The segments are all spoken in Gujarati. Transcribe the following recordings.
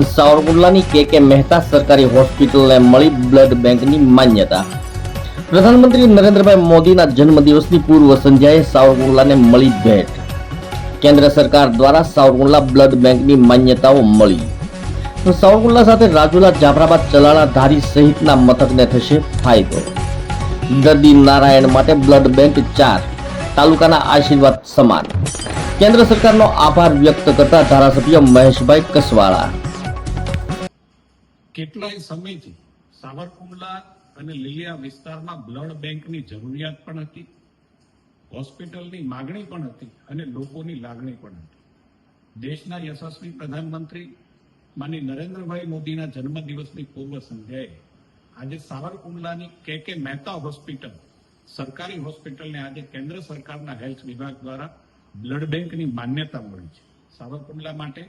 સાવરકુંડલાની કે કે મહેતા સરકારી હોસ્પિટલને મળી બ્લડ બેંકની માન્યતા. પ્રધાનમંત્રી નરેન્દ્રભાઈ મોદીના જન્મદિવસની પૂર્વ સંધ્યાએ સાવરકુંડલાને મળી ભેટ. કેન્દ્ર સરકાર દ્વારા સાવરકુંડલા બ્લડ બેંકની માન્યતાઓ મળી. સાવરકુંડલા સાથે રાજુલા જાફરાબાદ ચલાળા ધારી સહિતના મથકને થશે ફાયદો. દર્દી નારાયણ માટે બ્લડ બેંક ચાર, તાલુકાના આશીર્વાદ સમાન. કેન્દ્ર સરકારનો આભાર વ્યક્ત કરતા ધારાસભ્ય મહેશભાઈ કસવાળા કેટલાય સમયથી સાવરકુંડલા અને લીલિયા વિસ્તારમાં બ્લડ બેંકની જરૂરિયાત પણ હતી, હોસ્પિટલની માગણી પણ હતી અને લોકોની લાગણી પણ હતી. દેશના યશસ્વી પ્રધાનમંત્રી માની નરેન્દ્રભાઈ મોદીના જન્મદિવસની પૂર્વ સંધ્યાએ આજે સાવરકુંડલાની કે કે મહેતા હોસ્પિટલ, સરકારી હોસ્પિટલને આજે કેન્દ્ર સરકારના હેલ્થ વિભાગ દ્વારા બ્લડ બેંકની માન્યતા મળી છે. સાવરકુંડલા માટે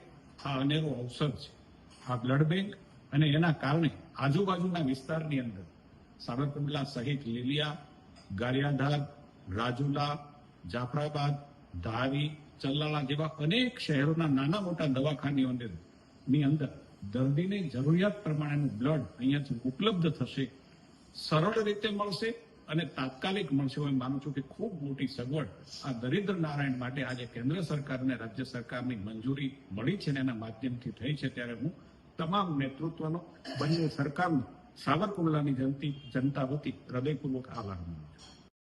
આ અનેરો અવસર છે. આ બ્લડ બેંક અને એના કારણે આજુબાજુના વિસ્તારની અંદર સાવરકુંડલા સહિત લીલિયા, ગારિયાધાર, રાજુલા, જાફરાબાદ, ધારી, ચલ્લાળા જેવા અનેક શહેરોના નાના મોટા દવાખાની અંદર દર્દીને જરૂરિયાત પ્રમાણેનું બ્લડ અહીંયાથી ઉપલબ્ધ થશે, સરળ રીતે મળશે અને તાત્કાલિક મળશે. હું માનું છું કે ખૂબ મોટી સગવડ આ દરિદ્ર નારાયણ માટે આજે કેન્દ્ર સરકાર અને રાજ્ય સરકારની મંજૂરી મળી છે અને એના માધ્યમથી થઈ છે. ત્યારે હું તમામ નેતૃત્વનો બંને સરકારનો સાવરકુંડલાની જનતી જનતા વતી હૃદયપૂર્વક આભાર માનું છું.